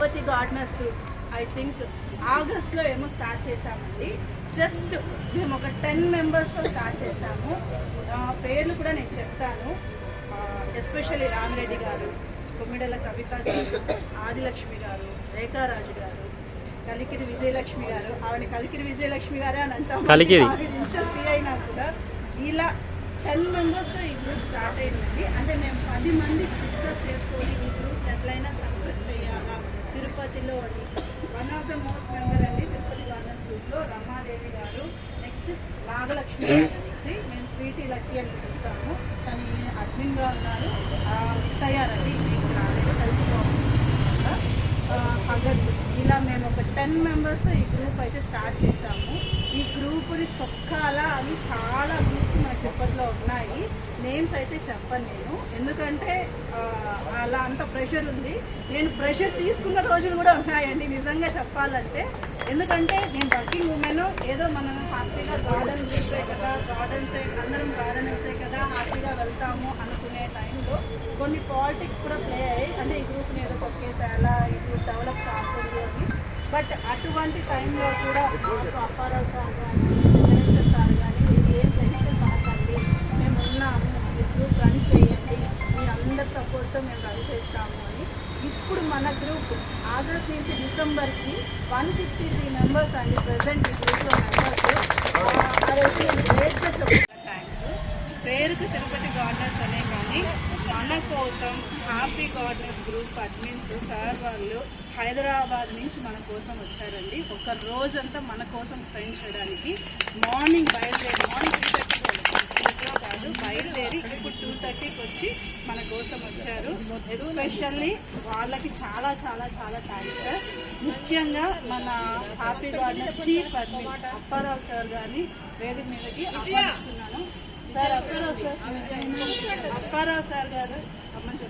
Tirupati gardeners group I think ఆగస్ట్లో ఏమో start చేశామండి. జస్ట్ మేము ఒక టెన్ మెంబర్స్తో స్టార్ట్ చేశాము. పేర్లు కూడా నేను చెప్తాను. ఎస్పెషల్లీ రామిరెడ్డి గారు కొమ్మిడల కవిత గారు ఆదిలక్ష్మి గారు రేఖారాజు గారు కలికిరి విజయలక్ష్మి గారు ఆవిడ కలికిరి విజయలక్ష్మి గారే అని అంటాం. కలికిరి. ఫ్రీ అయినా కూడా ఇలా టెన్ మెంబర్స్తో ఈ గ్రూప్ స్టార్ట్ అయిందండి. అంటే మేము పది మంది డిస్కస్ చేసుకొని ఈ గ్రూప్ ఎట్లయినా తిరుపతిలో one of the most member అండి తిరుపతి గార్డెన్స్ గ్రూప్లో రమాదేవి గారు నెక్స్ట్ నాగలక్ష్మి అనేసి మేము స్వీటీ లక్కీ అని పిలుస్తాము. తను అడ్మిన్గా ఉన్నారు. మిస్ అయ్యారండి. మీకు రాలేదు. హెల్త్ ప్రాబ్లమ్స్ ఇలా మేము ఒక టెన్ మెంబర్స్తో ఈ గ్రూప్ అయితే స్టార్ట్ చేసాము ఈ గ్రూప్ని తొక్కాలా అని చాలా గ్రూప్స్ మన తిరుపతిలో ఉన్నాయి. నేమ్స్ అయితే చెప్పను నేను. ఎందుకంటే అలా అంత ప్రెషర్ ఉంది. నేను ప్రెషర్ తీసుకున్న రోజులు కూడా ఉన్నాయండి నిజంగా చెప్పాలంటే. ఎందుకంటే నేను వర్కింగ్ ఉమెన్. ఏదో మనం హ్యాపీగా గార్డెన్ గ్రూపే కదా గార్డెన్సే అందరం గార్డెన్సే కదా హ్యాపీగా వెళ్తాము అనుకునే టైంలో కొన్ని పాలిటిక్స్ కూడా ప్లే అయ్యాయి అంటే ఈ గ్రూప్ని ఏదో తొక్కేసేలా ఈ గ్రూప్ డెవలప్ కాకూడదు అని బట్ అటువంటి టైంలో కూడా మాకు అప్పారావు సార్ కానీ వెంకటేశ్వర సార్ కానీ మీరు ఏం టెన్షన్ పడకండి. మేము ఉన్నాము ఈ గ్రూప్ రన్ చేయండి. మీ అందరి సపోర్ట్తో మేము రన్ చేస్తాము అని. ఇప్పుడు మన గ్రూప్ ఆగస్ట్ నుంచి డిసెంబర్కి వన్ ఫిఫ్టీ త్రీ మెంబర్స్ అండి ప్రజెంట్ ఈ గ్రూప్లో మెంబర్స్. అదైతే నేను గ్రేట్గా చెప్తాను పేరుకు తిరుపతి గార్డెన్స్ అనే కానీ మన కోసం happy gardens group admins sir వాళ్ళు హైదరాబాద్ నుంచి మన కోసం వచ్చారండి. ఒక రోజంతా మన కోసం స్పెండ్ చేయడానికి మార్నింగ్ బయలుదేరి మార్నింగ్ టూ థర్టీలో కాదు బయలుదేరి ఇప్పుడు టూ థర్టీకి వచ్చి మన కోసం వచ్చారు. ఎస్పెషల్లీ వాళ్ళకి చాలా చాలా చాలా థ్యాంక్స్ సార్ ముఖ్యంగా మన happy gardens chief admin Apparao sir గారిని వేదిక మీదకి ఆహ్వానిస్తున్నాను. Sir Apparao sir Apparao sir garu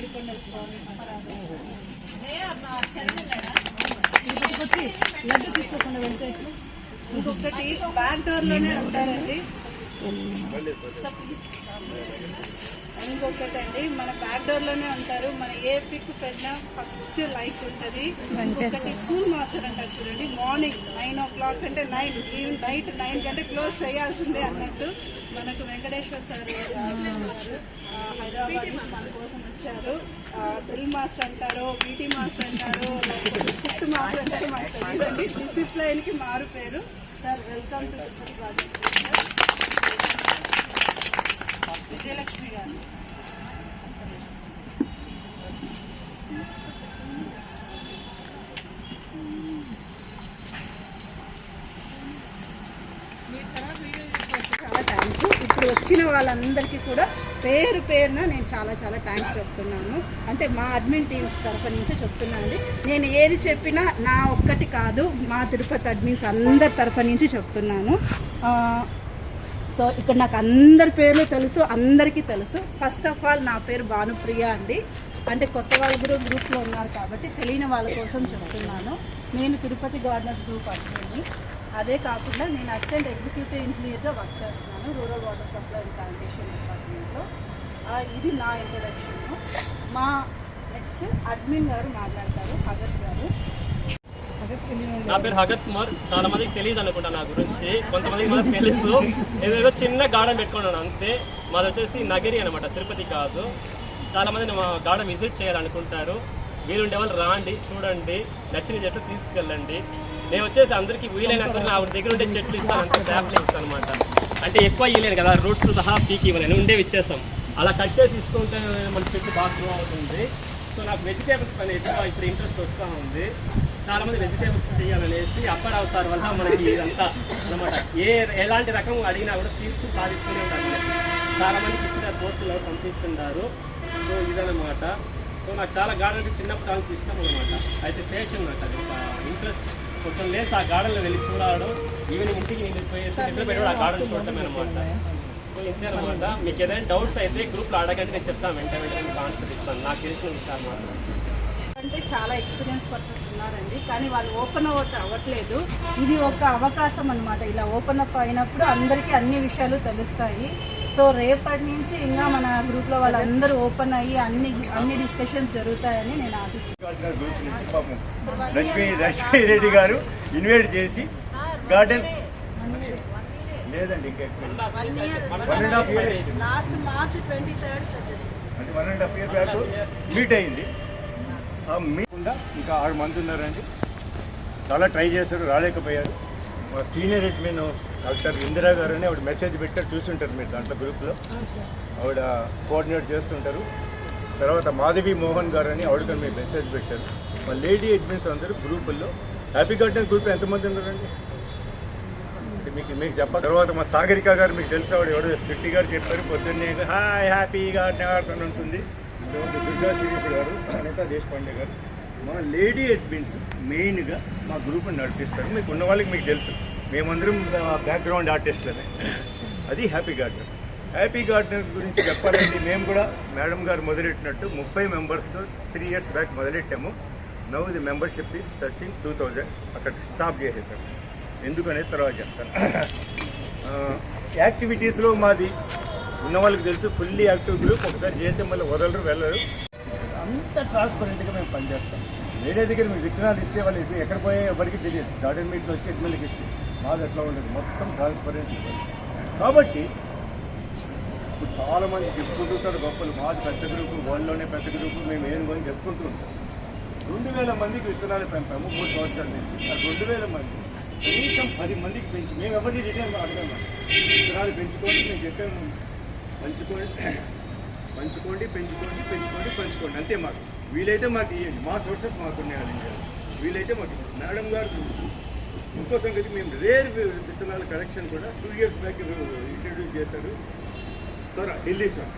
ఏడుకొండల స్వామి లడ్డు తీసుకోకుండా వెళ్తే ఇంకొకటి బ్యాక్లోనే ఉంటారండి ఇంకొకటి అండి మన బ్యాక్డోర్లోనే ఉంటారు మన ఏ పిక్ పెట్టినా ఫస్ట్ లైక్ ఉంటది ఇంకొకటి స్కూల్ మాస్టర్ అంటారు చూడండి మార్నింగ్ నైన్ ఓ క్లాక్ అంటే నైన్ నైట్ నైన్ కంటే క్లోజ్ చేయాల్సిందే అన్నట్టు మనకు వెంకటేశ్వర సార్ హైదరాబాద్ నుంచి మన కోసం వచ్చారు. డ్రిల్ మాస్టర్ అంటారు బీటీ మాస్టర్ అంటారు ఫిఫ్త్ మాస్టర్ అంటారు మాకు తెలియదండి. డిసిప్లైన్కి మారు పేరు. Sir welcome to Tirupati project Vijayalakshmi garu. చాలా థ్యాంక్స్ ఇప్పుడు వచ్చిన వాళ్ళందరికీ కూడా పేరు పేరున నేను చాలా చాలా థ్యాంక్స్ చెప్తున్నాను. అంటే మా అడ్మిన్ టీమ్స్ తరఫు నుంచి చెప్తున్నాను అండి. నేను ఏది చెప్పినా నా ఒక్కటి కాదు మా తిరుపతి అడ్మిన్స్ అందరి తరఫు నుంచి చెప్తున్నాను. సో ఇక్కడ నాకు అందరి పేర్లు తెలుసు అందరికీ తెలుసు. ఫస్ట్ ఆఫ్ ఆల్ నా పేరు భానుప్రియ అండి. అంటే కొత్త వాళ్ళు కూడా గ్రూప్లో ఉన్నారు కాబట్టి తెలియని వాళ్ళ కోసం చెప్తున్నాను. నేను తిరుపతి గార్డెన్స్ గ్రూప్ అడ్మిన్ని అదే కాకుండా నేను అసిస్టెంట్ ఎగ్జిక్యూటివ్ ఇంజనీర్గా వర్క్ చేస్తున్నాను rural water supply and sanitation డిపార్ట్మెంట్లో. ఇది నా ఇంట్రడక్షన్ మా నెక్స్ట్ అడ్మిన్ గారు మాట్లాడతారు భగత్ గారు. నా పేరు హగత్ కుమార్. చాలా మందికి తెలియదు అనుకుంటా నా గురించి. కొంతమందికి మనకు తెలుసు ఏదేదో చిన్న గార్డెన్ పెట్టుకున్నాను అంతే. మాది వచ్చేసి నగరి అనమాట తిరుపతి కాదు. చాలా మంది మా గార్డెన్ విజిట్ చేయాలనుకుంటారు. వీలుండే వాళ్ళు రాండి చూడండి. నచ్చిన చెట్లు తీసుకెళ్ళండి. నేను వచ్చేసి అందరికీ వీలైనంత నా దగ్గర ఉండే చెట్లు ఇస్తాను అంటే శాంపుల్ ఇస్తాను అనమాట అంటే ఎక్కువ ఇవ్వలేను కదా రూట్స్ సహా పీకి ఇవ్వలేను ఉండేవి ఇచ్చేస్తాం అలా కట్ చేసి తీసుకుంటే మన చెట్టు బాగా గ్రో అవుతుంది. సో నాకు వెజిటేబుల్స్ పైన ఎక్కువ ఇప్పుడు ఇంట్రెస్ట్ వస్తూ ఉంది. చాలామంది వెజిటేబుల్స్ చేయాలనేసి అప్పారావు అవసరం వల్ల మనకి ఇదంతా అనమాట ఏ ఎలాంటి రకం అడిగినా కూడా సీట్స్ సాధిస్తూనే ఉంటారు చాలామందికి ఇచ్చిన పోస్టులు పంపించున్నారు సో ఇదనమాట సో నాకు చాలా గార్డెన్ చిన్నప్పుడు చిన్నప్పటి ఇష్టం అనమాట అయితే పేషెంట్ నాకు అది ఒక ఇంట్రెస్ట్ కొంచెం లేసి ఆ గార్డెన్లో వెళ్ళి చూడడం. ఈవినింగ్ ఇంటికి నేను పోయేసి ఆ గార్డెన్ చూడటమే అనమాట ఇంతే అనమాట మీకు ఏదైనా డౌట్స్ అయితే గ్రూప్లో అడగండి నేను చెప్తాను. వెంటనే వెంటనే ఆన్సర్ ఇస్తాను. నాకు తెలిసిన విషయాలు మాత్రం. అంటే చాలా ఎక్స్పీరియన్స్ పర్సన్స్ ఉన్నారండి కానీ వాళ్ళు ఓపెన్ అవుట్ అవ్వట్లేదు. ఇది ఒక అవకాశం అన్నమాట. ఇలా ఓపెన్ అప్ అయినప్పుడు అందరికీ అన్ని విషయాలు తెలుస్తాయి. సో రేపటి నుంచి ఇంకా మన గ్రూప్లో వాళ్ళందరూ ఓపెన్ అయ్యి అన్ని అన్ని డిస్కషన్స్ జరుగుతాయని నేను ఆశిస్తున్నాను. లక్ష్మీ లక్ష్మీ రెడ్డి గారు ఇన్వైట్ చేసి గార్డెన్ లేదండి. లాస్ట్ మార్చ్ ట్వంటీ థర్డ్ అంటే one and half year back meet అయింది. ఇంకా ఆరు మంది ఉన్నారండి. చాలా ట్రై చేశారు రాలేకపోయారు. మా సీనియర్ అడ్మిన్ డాక్టర్ ఇందిరా గారు అని ఆవిడ మెసేజ్ పెట్టారు చూస్తుంటారు మీరు దాంట్లో గ్రూప్లో. ఆవిడ కోఆర్డినేట్ చేస్తుంటారు. తర్వాత మాధవి మోహన్ గారు అని ఆవిడ మీరు మెసేజ్ పెట్టారు. మా లేడీ అడ్మిన్స్ అందరూ గ్రూపుల్లో. హ్యాపీ గార్డెన్ గ్రూప్ ఎంతమంది ఉన్నారండి? మీకు మీకు చెప్ప తర్వాత మా సాగరిక గారు మీకు తెలిసి ఆవిడ ఎవడో శెట్టి గారు చెప్పారు పొద్దున్నే హాయ్ హ్యాపీ గార్డెన్ అని ఉంటుంది దుర్గా శిరీష్ గారు అనితా దేశపాండే గారు. మా లేడీ అడ్మిన్స్ మెయిన్గా మా గ్రూప్ని నడిపిస్తారు. మీకు ఉన్న వాళ్ళకి మీకు తెలుసు. మేమందరం బ్యాక్గ్రౌండ్ ఆర్టిస్టులనే అది హ్యాపీ గార్డెన్ హ్యాపీ గార్డెన్ గురించి చెప్పాలంటే మేము కూడా మేడం గారు మొదలెట్టినట్టు ముప్పై మెంబర్స్తో three years back మొదలెట్టాము. Now the membership is touching two thousand అక్కడ స్టాప్ చేసేసాం. ఎందుకనే తర్వాత చెప్తాను. యాక్టివిటీస్లో మాది ఉన్న వాళ్ళకి తెలుసు ఫుల్లీ యాక్టివ్ గ్రూప్ ఒకసారి చేస్తే మళ్ళీ వదలరు వెళ్ళరు. అంత ట్రాన్స్పరెంట్గా మేము పనిచేస్తాం. వేరే దగ్గర మీరు విత్తనాలు ఇస్తే వాళ్ళు ఎక్కడ పోయే ఎవరికి తెలియదు. గార్డెన్ మీట్లో వచ్చి ఎట్మెల్కి ఇస్తే మాది అట్లా ఉండదు. మొత్తం ట్రాన్స్పరెంట్ కాబట్టి ఇప్పుడు చాలామంది చెప్పుకుంటుంటారు గొప్పలు. మాది పెద్ద గ్రూపు వరల్డ్లోనే పెద్ద గ్రూపు మేము ఏం కొని చెప్పుకుంటూ ఉంటాం రెండు వేల మందికి విత్తనాలు పెంపాము మూడు సంవత్సరాల నుంచి. ఆ రెండు వేల మంది కనీసం పది మందికి పెంచి మేము ఎవరిని రిటర్న్ అడగాము. విత్తనాలు పెంచుకోండి మేము చెప్పాము. పంచుకోండి పంచుకోండి పెంచుకోండి పెంచుకోండి పంచుకోండి. అంతే మాకు. వీలైతే మాకు ఇవ్వండి మా సోర్సెస్ మాకు ఉన్నాయి అది వీలైతే మాకు మేడం గారు ఇంకో సంగతి మేము రేర్ విత్తనాల కలెక్షన్ కూడా టూ ఇయర్స్ బ్యాక్ ఇంట్రడ్యూస్ చేశారు. Sir Delhi sir.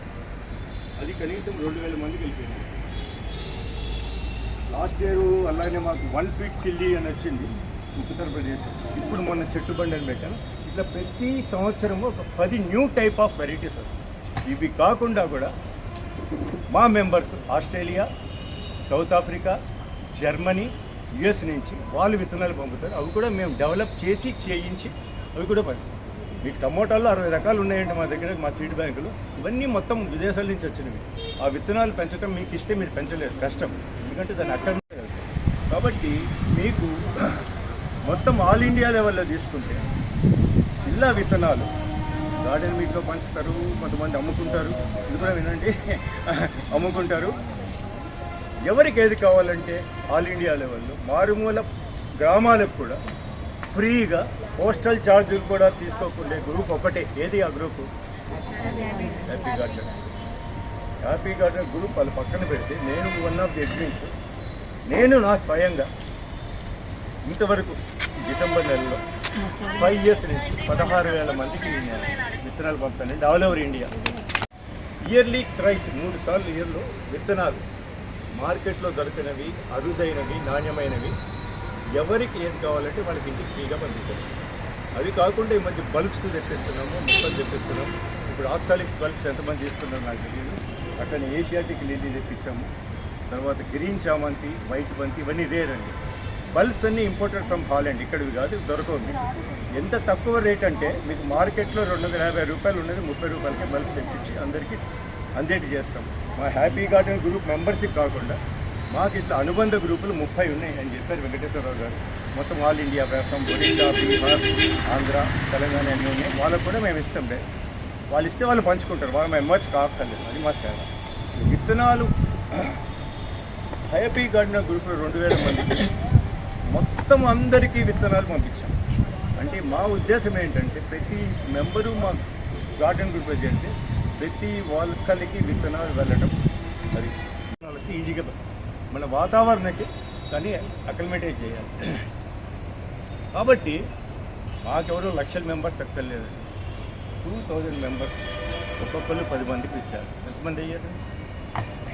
అది కనీసం రెండు వేల మందికి వెళ్ళిపోయింది. లాస్ట్ ఇయర్ అలాగే మాకు వన్ ఫీట్ చిల్లీ అని వచ్చింది ఉత్తరప్రదేశ్ ఇప్పుడు మొన్న చెట్టు బండి అని పెట్టాను ఇట్లా ప్రతి సంవత్సరము ఒక పది న్యూ టైప్ ఆఫ్ వెరైటీస్ వస్తాయి. ఇవి కాకుండా కూడా మా members Australia South Africa Germany US నుంచి వాళ్ళు విత్తనాలు పంపుతారు. అవి కూడా మేము డెవలప్ చేసి చేయించి అవి కూడా పంపిస్తాం మీకు టమోటాలు అరవై రకాలు ఉన్నాయండి మా దగ్గర మా సీడ్ బ్యాంకులు. ఇవన్నీ మొత్తం విదేశాల నుంచి వచ్చినవి. ఆ విత్తనాలు పెంచడం మీకు ఇస్తే మీరు పెంచలేరు. కష్టం. ఎందుకంటే దాన్ని అక్కడ కాబట్టి మీకు మొత్తం ఆల్ ఇండియా లెవెల్లో తీసుకుంటే ఇలా విత్తనాలు గార్డెన్ మీట్లో పంచుతారు కొంతమంది అమ్ముకుంటారు. ఇది కూడా వినండి. అమ్ముకుంటారు. ఎవరికి ఏది కావాలంటే ఆల్ ఇండియా లెవెల్లో మారుమూల గ్రామాలకు కూడా ఫ్రీగా పోస్టల్ ఛార్జీలు కూడా తీసుకోకుండా గ్రూప్ ఒకటే. ఏది ఆ group? Happy garden happy garden group వాళ్ళ పక్కన పెడితే నేను వన్ ఆఫ్ ది అడ్మిన్స్ నేను నా స్వయంగా ఇంతవరకు డిసెంబర్ నెలలో ఫైవ్ ఇయర్స్ నుంచి పదహారు వేల మందికి నేను విత్తనాలు పంపుతానండి all over India. Yearly tries మూడు సార్లు ఇయర్లో విత్తనాలు మార్కెట్లో దొరికినవి అరుదైనవి నాణ్యమైనవి ఎవరికి ఏది కావాలంటే వాళ్ళకి ఇంటికి ఫ్రీగా పంపించేస్తాం. అవి కాకుండా ఈ మధ్య బల్బ్స్ తెప్పిస్తున్నాము మొక్కలు తెప్పిస్తున్నాము ఇప్పుడు ఆక్సాలిక్స్ బల్బ్స్ ఎంతమంది తీసుకున్నారో నాకు తెలియదు అట్లనే ఏషియాటిక్ లిల్లీ తెప్పించాము. తర్వాత గ్రీన్ చామంతి వైట్ బంతి ఇవన్నీ రేర్ అండి. బల్బ్స్ అన్నీ ఇంపోర్టెడ్ ఫ్రమ్ హాలండ్ ఇక్కడివి కాదు దొరకవు మీకు. ఎంత తక్కువ రేట్ అంటే మీకు మార్కెట్లో రెండు వందల యాభై రూపాయలు ఉన్నది ముప్పై రూపాయలకి బల్బ్ తెప్పించి అందరికీ అందేటి చేస్తాము మా హ్యాపీ గార్డెన్ గ్రూప్ మెంబర్షిప్ కాకుండా మాకు ఇట్లా అనుబంధ గ్రూపులు ముప్పై ఉన్నాయి అని చెప్పారు వెంకటేశ్వరరావు గారు. మొత్తం ఆల్ ఇండియా ప్రాంతం ఒడిశా బీహార్ ఆంధ్ర తెలంగాణ అన్నీ ఉన్నాయి. వాళ్ళకు కూడా మేము ఇస్తాం. రే వాళ్ళు ఇస్తే వాళ్ళు పంచుకుంటారు. వాళ్ళు మెంబర్స్ కాక్కర్లేదు అది మా సేవ. విత్తనాలు హ్యాపీ గార్డెన్ గ్రూప్లో రెండు వేల మంది మొత్తం అందరికీ విత్తనాలు పంపించాం. అంటే మా ఉద్దేశం ఏంటంటే ప్రతి మెంబరు మా గార్డెన్ గ్రూప్లో చేస్తే ప్రతి వాళ్ళకి విత్తనాలు వెళ్ళడం అది. వస్తే ఈజీగా మన వాతావరణానికి కానీ అక్లిమేటైజ్ చేయాలి. కాబట్టి మాకెవరు లక్షల మెంబర్స్ ఎక్కర్లేదు టూ థౌజండ్ మెంబర్స్ ఒక్కొక్కరు పది మందికి ఇచ్చారు. ఎంతమంది అయ్యారు?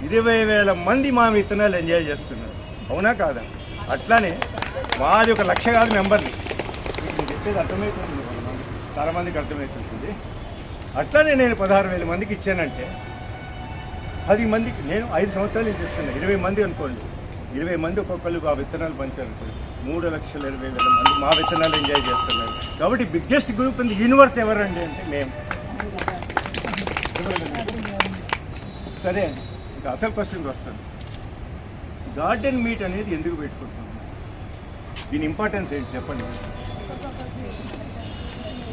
ఇరవై వేల మంది మా విత్తనాలు ఎంజాయ్ చేస్తున్నారు. అవునా కాదా? అట్లానే మాది ఒక లక్ష కాదు మెంబర్ని మీకు చెప్పేది అర్థమవుతుంది. చాలా మందికి అర్థమవుతుంది. అట్లానే నేను పదహారు వేల మందికి ఇచ్చానంటే పది మందికి నేను ఐదు సంవత్సరాలు నుంచి ఇరవై మంది అనుకోండి. ఇరవై మంది ఒక్కొక్కరు ఆ విత్తనాలు పంచారనుకోండి మూడు లక్షల ఇరవై వేల మంది మా విత్తనాలు ఎంజాయ్ చేస్తున్నారు. కాబట్టి biggest group in the universe ఎవరండి అంటే మేము. సరే అండి. ఇంకా అసలు క్వశ్చన్కి వస్తాను. గార్డెన్ మీట్ అనేది ఎందుకు పెట్టుకుంటున్నాం? దీని ఇంపార్టెన్స్ ఏంటి చెప్పండి.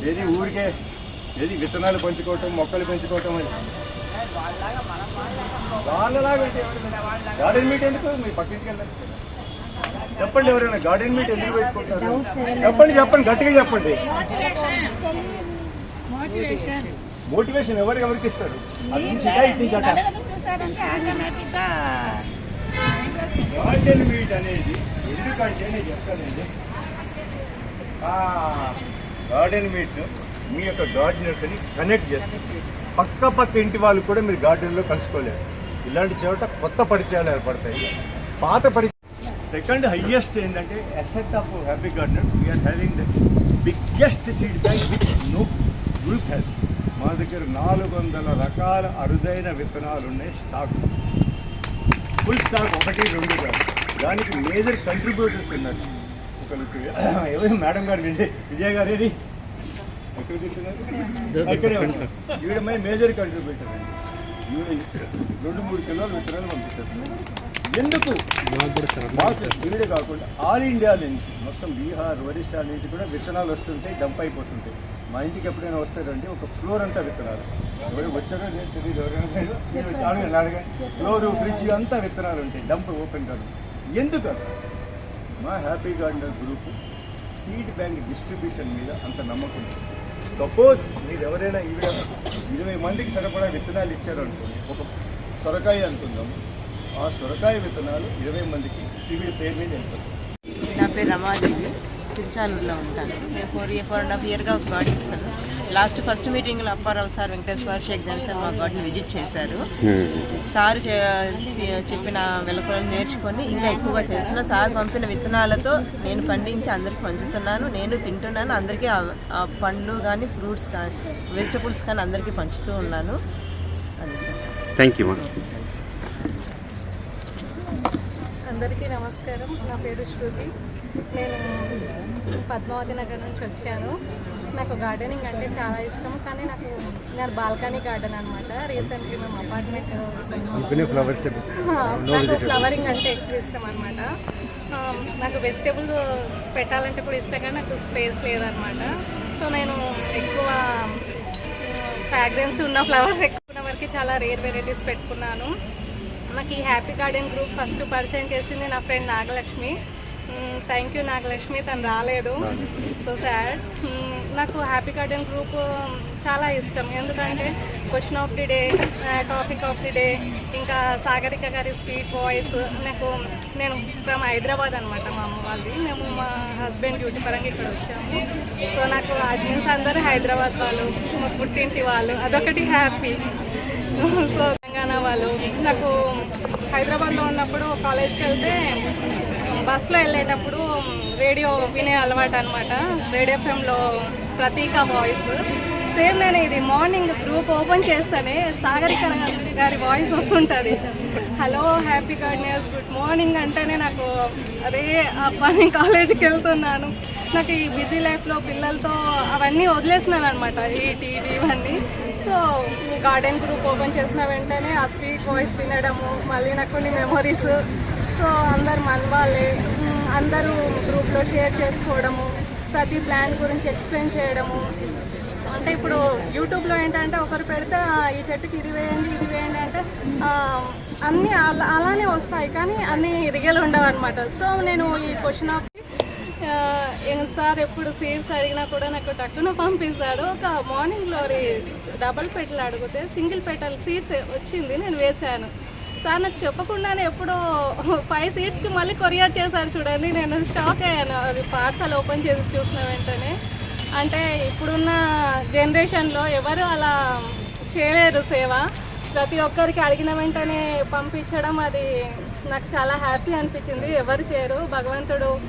ఏది ఊరికే ఏది విత్తనాలు పెంచుకోవటం మొక్కలు పెంచుకోవటం అని? వాళ్ళలాగా గార్డెన్ మీట్ ఎందుకు? మీ పక్కింటికి వెళ్ళండి చెప్పండి ఎవరైనా గార్డెన్ మీట్ ఎందుకు పెట్టుకుంటారు? చెప్పండి చెప్పండి గట్టిగా చెప్పండి. మోటివేషన్ ఎవరు ఎవరికి ఇస్తారు? అది గార్డెన్ మీట్ అనేది ఎందుకంటే నేను చెప్తానండి గార్డెన్ మీట్ మీ యొక్క గార్డెనర్స్ని కనెక్ట్ చేస్తారు పక్క పక్క ఇంటి వాళ్ళు కూడా మీరు గార్డెన్లో కలుసుకోలేరు. ఇలాంటి చోట కొత్త పరిచయాలు ఏర్పడతాయి. పాత పరిచయం సెకండ్ హయ్యెస్ట్ ఏంటంటే asset of happy gardeners we are having the biggest seed bank with no group health మా దగ్గర నాలుగు వందల రకాల అరుదైన విత్తనాలు ఉన్నాయి స్టాక్ ఫుల్ స్టాక్ ఒకటి రెండు కాదు. దానికి మేజర్ కంట్రిబ్యూటర్స్ ఉన్నారు. ఒకరికి ఎవరు? మేడం గారు విజయ్ విజయ్ గారు ఏది? ఎక్కడ తీసుకున్నారు. ఈవిడ మై మేజర్ కంట్రిబ్యూటర్ అండి. ఈవిడ రెండు మూడు కిలోలు విత్తనాలు పంపిస్తారు ఎందుకు? ఈవిడే కాకుండా ఆల్ ఇండియా నుంచి మొత్తం బీహార్ ఒరిస్సా నుంచి కూడా విత్తనాలు వస్తుంటాయి డంప్ అయిపోతుంటాయి మా ఇంటికి ఎప్పుడైనా వస్తారండి ఒక ఫ్లోర్ అంతా విత్తనాలు. ఎవరు వచ్చారో లేదు తెలియదు ఎవరైనా అడగండి. అడగండి ఫ్లోర్ ఫ్రిడ్జ్ అంతా విత్తనాలు ఉంటాయి. డంప్ ఓపెన్ కాదు. ఎందుకు మా happy gardener group seed bank distribution మీద అంత నమ్మకం ఉంది. సపోజ్ మీరు ఎవరైనా ఈవిడ ఇరవై మందికి సరిపడా విత్తనాలు ఇచ్చారు అనుకోండి ఒక సొరకాయ అనుకుందాం. ఆ సొరకాయ విత్తనాలు ఇరవై మందికి ఈవిడ పేరు మీద వెళ్తారు నా పేరు రమాదేవి. తిరుచానూరులో ఉంటాను. నేను four year four and half ఇయర్గా ఒక గాడి ఇస్తాను లాస్ట్ ఫస్ట్ మీటింగ్లో అప్పారావు సార్ వెంకటేశ్వర షేక్ జన్ సార్ మా గాడిని విజిట్ చేశారు. సార్ చే- చెప్పిన వెలకలను నేర్చుకొని ఇంకా ఎక్కువగా చేస్తున్నా. సార్ పంపిన విత్తనాలతో నేను పండించి అందరికి పంచుతున్నాను. నేను తింటున్నాను. అందరికీ పండ్లు కానీ ఫ్రూట్స్ కానీ వెజిటబుల్స్ కానీ అందరికీ పంచుతూ ఉన్నాను. అది సార్. థ్యాంక్ యూ అందరికీ నమస్కారం. నా పేరు శృతి. నేను పద్మావతి నగర్ నుంచి వచ్చాను. నాకు గార్డెనింగ్ అంటే చాలా ఇష్టం కానీ నాకు నేను బాల్కనీ గార్డెన్ అనమాట రీసెంట్లీ మేము అపార్ట్మెంట్ ఫ్లవర్స్ నాకు ఫ్లవరింగ్ అంటే ఎక్కువ ఇష్టం అనమాట నాకు వెజిటేబుల్ పెట్టాలంటే కూడా ఇష్టం కానీ నాకు స్పేస్ లేదనమాట సో నేను ఎక్కువ ఫ్రాగ్రెన్స్ ఉన్న ఫ్లవర్స్ ఎక్కువ ఉన్న వరకు చాలా రేర్ వెరైటీస్ పెట్టుకున్నాను. నాకు ఈ హ్యాపీ గార్డెన్ గ్రూప్ ఫస్ట్ పరిచయం చేసింది నా friend Nagalakshmi. Thank you Nagalakshmi. తను రాలేదు. సో సాడ్ నాకు హ్యాపీ గార్డెన్ గ్రూప్ చాలా ఇష్టం. ఎందుకంటే question of the day topic of the day ఇంకా సాగరిక గారి స్పీడ్ వాయిస్ నాకు నేను ఫ్రమ్ హైదరాబాద్ అనమాట మా అమ్మ వాళ్ళది. మేము మా హస్బెండ్ డ్యూటీ పరంగా ఇక్కడ వచ్చాము. సో నాకు అడ్మిన్స్ అందరూ హైదరాబాద్ వాళ్ళు మా పుట్టింటి వాళ్ళు అదొకటి హ్యాపీ సో తెలంగాణ వాళ్ళు నాకు హైదరాబాద్లో ఉన్నప్పుడు కాలేజ్కి వెళ్తే బస్లో వెళ్ళేటప్పుడు రేడియో వినే అలవాటు అనమాట రేడియో ఎఫ్ఎంలో ప్రతీక వాయిస్. సేమ్ నేను ఇది మార్నింగ్ గ్రూప్ ఓపెన్ చేస్తానే సాగరిక గారి వాయిస్ వస్తుంటుంది. Hello happy gardeners good morning అంటేనే నాకు అదే అబ్బా నేను కాలేజీకి వెళ్తున్నాను. నాకు ఈ బిజీ లైఫ్లో పిల్లలతో అవన్నీ వదిలేసినాను అనమాట ఈ టీవీ ఇవన్నీ. సో గార్డెన్ గ్రూప్ ఓపెన్ చేసిన వెంటనే ఆ స్పీచ్ వాయిస్ వినడము మళ్ళీ నాకు కొన్ని మెమొరీస్ సో అందరు మన వాళ్ళే అందరూ గ్రూప్లో షేర్ చేసుకోవడము ప్రతి ప్లాన్ గురించి ఎక్స్ప్లెయిన్ చేయడము. అంటే ఇప్పుడు యూట్యూబ్లో ఏంటంటే ఒకరు పెడితే ఈ చెట్టుకి ఇది వేయండి ఇది వేయండి అంటే అన్నీ అలా అలానే వస్తాయి కానీ అన్నీ రియల్ ఉండవు అనమాట సో నేను ఈ క్వశ్చన్ ఆఫ్ ఏం సార్ ఎప్పుడు సీడ్స్ అడిగినా కూడా నాకు టక్కున పంపిస్తాడు. ఒక మార్నింగ్ గ్లోరీ డబల్ పెటల్ అడిగితే సింగిల్ పెటల్ సీడ్స్ వచ్చింది నేను వేశాను. సార్ నాకు చెప్పకుండానే ఎప్పుడో ఫైవ్ సీట్స్కి మళ్ళీ కొరియర్ చేశారు చూడండి. నేను షాక్ అయ్యాను. అది పార్సల్ ఓపెన్ చేసి చూసిన వెంటనే. అంటే ఇప్పుడున్న జనరేషన్లో ఎవరు అలా చేయలేరు సేవ. ప్రతి ఒక్కరికి అడిగిన వెంటనే పంపించడం అది నాకు చాలా హ్యాపీ అనిపించింది. ఎవరు చేయరు. భగవంతుడు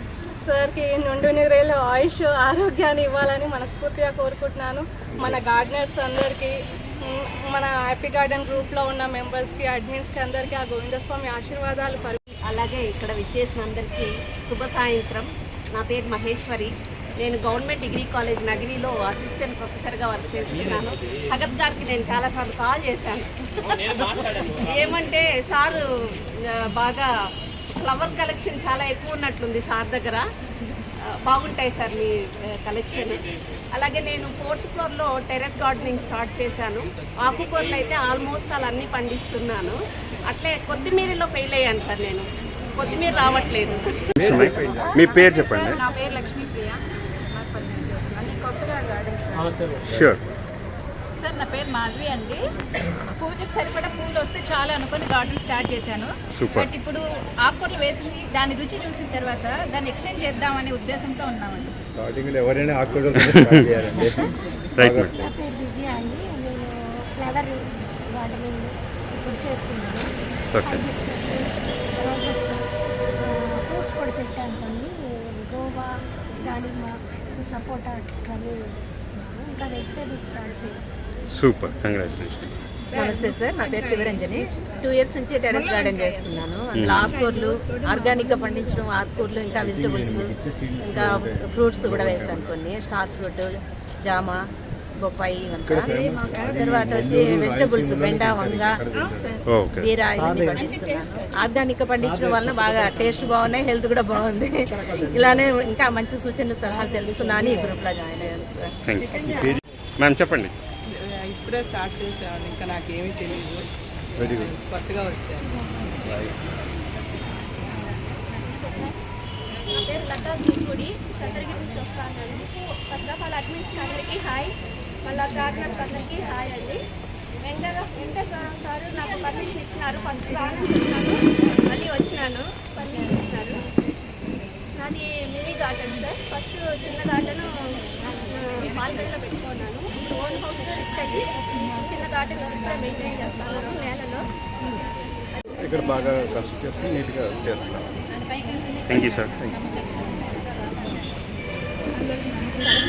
సార్కి నుండి నీరేళ్ళు ఆయుష్ ఆరోగ్యాన్ని ఇవ్వాలని మనస్ఫూర్తిగా కోరుకుంటున్నాను. మన గార్డెనర్స్ అందరికీ మన హ్యాపీ గార్డెన్ గ్రూప్లో ఉన్న మెంబర్స్కి అడ్మిన్స్కి అందరికీ ఆ గోవిందస్వామి ఆశీర్వాదాలు పరి అలాగే ఇక్కడ విచ్చేసిన అందరికీ శుభ సాయంత్రం. నా పేరు మహేశ్వరి. నేను గవర్నమెంట్ డిగ్రీ కాలేజ్ నగిరిలో అసిస్టెంట్ ప్రొఫెసర్గా వర్క్ చేస్తున్నాను. భగత్ గారికి నేను చాలాసార్లు కాల్ చేశాను. ఏమంటే సారు బాగా ఫ్లవర్ కలెక్షన్ చాలా ఎక్కువ ఉన్నట్లుంది సార్ దగ్గర. బాగుంటాయి సార్ మీ కలెక్షన్ అలాగే నేను ఫోర్త్ ఫ్లోర్లో టెరెస్ గార్డెనింగ్ స్టార్ట్ చేశాను. ఆకుకూరలు అయితే ఆల్మోస్ట్ అలా అన్నీ పండిస్తున్నాను. అట్లే కొత్తిమీరలో ఫెయిల్ అయ్యాను సార్ నేను. కొత్తిమీర రావట్లేదు. మీ పేరు చెప్పండి. నా పేరు లక్ష్మీప్రియ. షూర్ సార్ నా పేరు మాధవి అండి. పూజకు సరిపడా పూలు వస్తే చాలు అనుకొని గార్డెన్ స్టార్ట్ చేశాను. బట్ ఇప్పుడు ఆకుకూరలు వేసింది దాని రుచి చూసిన తర్వాత దాన్ని ఎక్స్టెండ్ చేద్దామనే ఉద్దేశంతో ఉన్నామండి. స్టార్టింగ్లో ఎవరైనా ఆకుకూరలు బిజీ అండి. నేను ఫ్లవర్ గార్డెనింగ్ ఇప్పుడు చేస్తున్నాను. రోజెస్ ఫ్రూట్స్ కూడా పెట్టాను కొన్ని గోవా దానిమ్మ సపోటా అన్నీ చేస్తున్నాను. ఇంకా వెజిటేబుల్స్ స్టార్ట్ చేయాలి సూపర్ కంగ్రాచులేషన్ నమస్తే సార్ నా పేరు శివరంజని. టూ ఇయర్స్ నుంచి టెరెస్ గార్డెన్ చేస్తున్నాను. అందులో ఆకుకూరలు ఆర్గానిక్గా పండించడం ఆకుకూరలు ఇంకా వెజిటబుల్స్ ఇంకా ఫ్రూట్స్ కూడా వేస్తాను కొన్ని. స్టార్ ఫ్రూట్ జామ బొప్పాయి ఇవంతా తర్వాత వచ్చి వెజిటబుల్స్ బెండ వంగ ఓకే. బీర ఇవన్నీ పండిస్తున్నాను. ఆర్గానిక్గా పండించడం వలన బాగా టేస్ట్ బాగున్నాయి హెల్త్ కూడా బాగుంది. ఇలానే ఇంకా మంచి సూచనలు సలహాలు తెలుసుకున్నాను ఈ గ్రూప్లో జాయిన్ అయ్యాను మ్యామ్ చెప్పండి. ఇప్పుడే స్టార్ట్ చేశాను ఇంకా నాకేమీ తెలియదు వెరీ గుడ్ కొత్తగా వచ్చాను నా పేరు లతా జీపూడి చంద్రగిరి నుంచి వస్తానండి ఫస్ట్ ఆఫ్ ఆల్ అడ్మిన్స్ అందరికీ హాయ్ మళ్ళీ గార్డెనర్స్ అందరికీ హాయ్ అండి. వెంకట వెంకటేశ్వర సార్ నాకు పర్మిషన్ ఇచ్చినారు. ఫస్ట్ మళ్ళీ వచ్చినాను. పర్మిషన్ ఇచ్చినారు. నాది మినీ గార్డెన్ సార్. ఫస్ట్ చిన్న గార్డెన్ మాల్గడ్డలో పెట్టుకున్నాను. ఓన్ హౌస్ లిఫ్ట్ అయ్యి చిన్న గార్డెన్ ఇప్పుడే మెయింటైన్ చేస్తాను. నేలలో. ఇక్కడ బాగా కష్టం చేసుకుని నీట్గా చేస్తున్నాం. థ్యాంక్ యూ సార్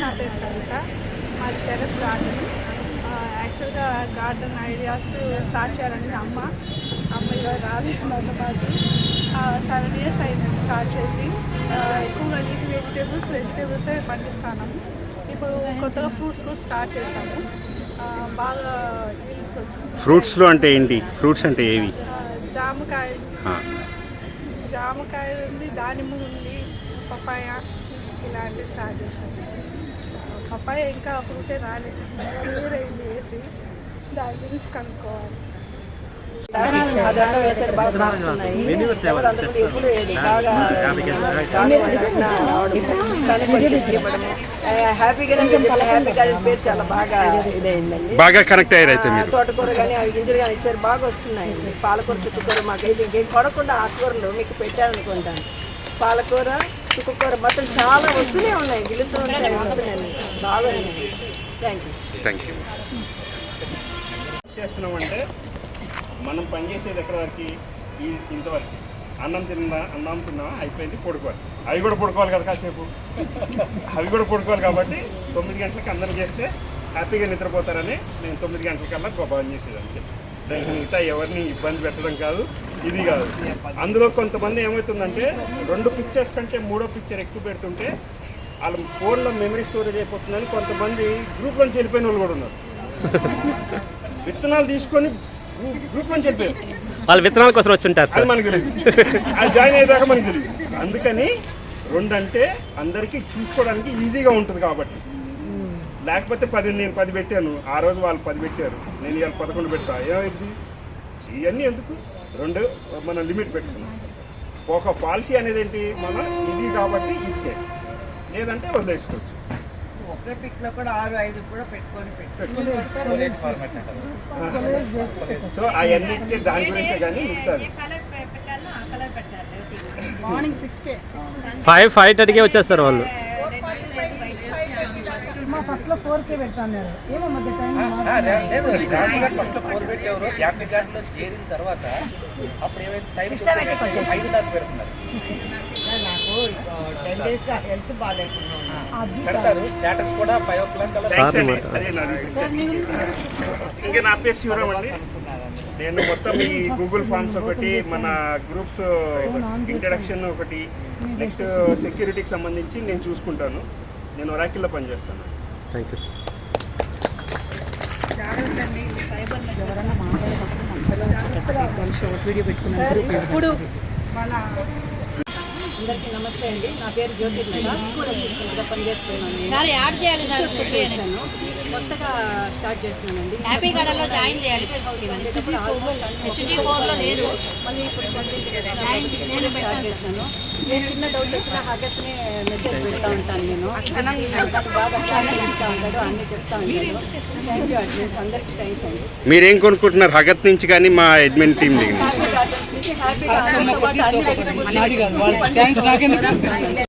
నా పేరు కవిత మాది టెరెస్ గార్డెన్ యాక్చువల్గా గార్డెన్ ఐడియాస్ స్టార్ట్ చేయాలని అమ్మ. అమ్మ ఇలా రాలేదు నాతో పాటు సెవెన్ ఇయర్స్ అయింది స్టార్ట్ చేసి. ఎక్కువగా లీఫ్ వెజిటేబుల్స్ వెజిటేబుల్సే పండిస్తాను. ఇప్పుడు కొత్తగా ఫ్రూట్స్ కూడా స్టార్ట్ చేశాము. బాగా. ఫ్రూట్స్లో అంటే ఏంటి? ఫ్రూట్స్ అంటే ఏవి? జామకాయ. జామకాయ ఉంది దానిమ్మ ఉంది పపాయ ఇలాంటివి స్టార్ట్ చేస్తాను పపాయ ఇంకా ఫ్రూటే రాలేదు. వేసి దాని గురించి కనుక్కోవాలి హ్యాపీగా హ్యాపీ గార్డెన్ పేరు చాలా బాగా కనెక్ట్ అయ్యారు అయితే మీరు. తోటకూర కానీ అవి గింజలు కానీ ఇచ్చారు బాగా వస్తున్నాయి పాలకూర చుక్కకూర మాకైతే ఇంకేం కొడకుండా ఆకుకూరలు మీకు పెట్టాలనుకుంటాను పాలకూర చుక్కకూర మొత్తం చాలా వస్తూనే ఉన్నాయి గిలుతూ ఉంటాయి వస్తున్నాయి బాగా థ్యాంక్ యూ థ్యాంక్ యూ చేస్తున్నామంటే మనం పనిచేసేది ఎక్కడ వరకు? ఈ ఇంతవరకు. అన్నం తిన్నా అన్నం తిన్నా అయిపోయింది పడుకోవాలి. అవి కూడా పడుకోవాలి కదా కాసేపు. అవి కూడా పడుకోవాలి కాబట్టి తొమ్మిది గంటలకు అందరం చేస్తే హ్యాపీగా నిద్రపోతారని నేను తొమ్మిది గంటలకల్లా బంద్ చేసేదానికి. దానికి మిగతా ఎవరిని ఇబ్బంది పెట్టడం కాదు ఇది కాదు. అందులో కొంతమంది ఏమవుతుందంటే రెండు పిక్చర్స్ కంటే మూడో పిక్చర్ ఎక్కువ పెడుతుంటే వాళ్ళ ఫోన్లో మెమరీ స్టోరేజ్ అయిపోతుందని కొంతమంది గ్రూప్లోంచి వెళ్ళిపోయిన వాళ్ళు కూడా ఉన్నారు. విత్తనాలు తీసుకొని వాళ్ళు విత్తనాల కోసం వచ్చి ఉంటారు అది మనకు అది జాయిన్ అయ్యేదాకా మనకు తెలియదు అందుకని రెండు అంటే అందరికీ చూసుకోవడానికి ఈజీగా ఉంటుంది కాబట్టి. లేకపోతే పది నేను పది పెట్టాను ఆ రోజు వాళ్ళు పది పెట్టారు నేను ఇవాళ పదకొండు పెట్టా. ఏమైంది? ఇవన్నీ ఎందుకు? రెండు మనం లిమిట్ పెట్టుకున్నాం. ఒక పాలసీ అనేది ఏంటి? మన ఇది కాబట్టి ఇదే లేదంటే వదిలేసుకోవచ్చు. పిక్లో కూడా ఆరు ఐదు కూడా పెట్టుకొని సో అవన్నీ దాని గురించే కానీ మిగతాది మార్నింగ్ సిక్స్ కే ఫైవ్ ఫైవ్ థర్టీకే వచ్చేస్తారు వాళ్ళు మా ఫస్ట్లో ఫోర్ కే ఏమో మధ్య టైం ఫస్ట్ ఫోర్ పెట్టేవారు యాభై చేరిన తర్వాత అప్పుడు ఏమైతే టైం ఐదు దాకా పెడుతున్నారు నాకు టెన్ డేస్గా హెల్త్ బాగాలేకుండా పెడతారు. స్టేటస్ కూడా ఫైవ్ ఓ క్లాక్ ఇంకా నా పేరు శివరామ్ అండి. నేను మొత్తం ఈ గూగుల్ ఫామ్స్ ఒకటి మన గ్రూప్స్ ఇంట్రడక్షన్ ఒకటి నెక్స్ట్ సెక్యూరిటీకి సంబంధించి నేను చూసుకుంటాను. నేను ఒరాకిల్లో పనిచేస్తాను. థ్యాంక్ యూ సార్ ఇప్పుడు మన అందరికీ నమస్తే అండి. నా పేరు జ్యోతిర్మల స్కూల్ అసిస్టెంట్గా పనిచేస్తున్నాను నేను. సార్ యాడ్ చేయాలి సార్ చేశాను. కొత్తగా స్టార్ట్ చేస్తున్నానండి. హ్యాపీ గార్డెన్లో జాయిన్ చేయాలి. లేదు. మళ్ళీ ఇప్పుడు నేను స్టార్ట్ చేస్తాను. ఏ చిన్న డౌట్ వచ్చినా హగత్ని మెసేజ్ పెడతా ఉంటాను నేను. బాగా ఉంటాడు అన్ని చెప్తా ఉంటాడు. థ్యాంక్ యూ అడ్మిన్స్ అందరికీ థ్యాంక్స్ అండి. మీరేం కొనుక్కుంటున్నారు? హగత్ నుంచి కానీ మా అడ్మిన్ టీం దగ్గర గార్డెన్స్ నుంచి హ్యాపీ గార్డెన్స్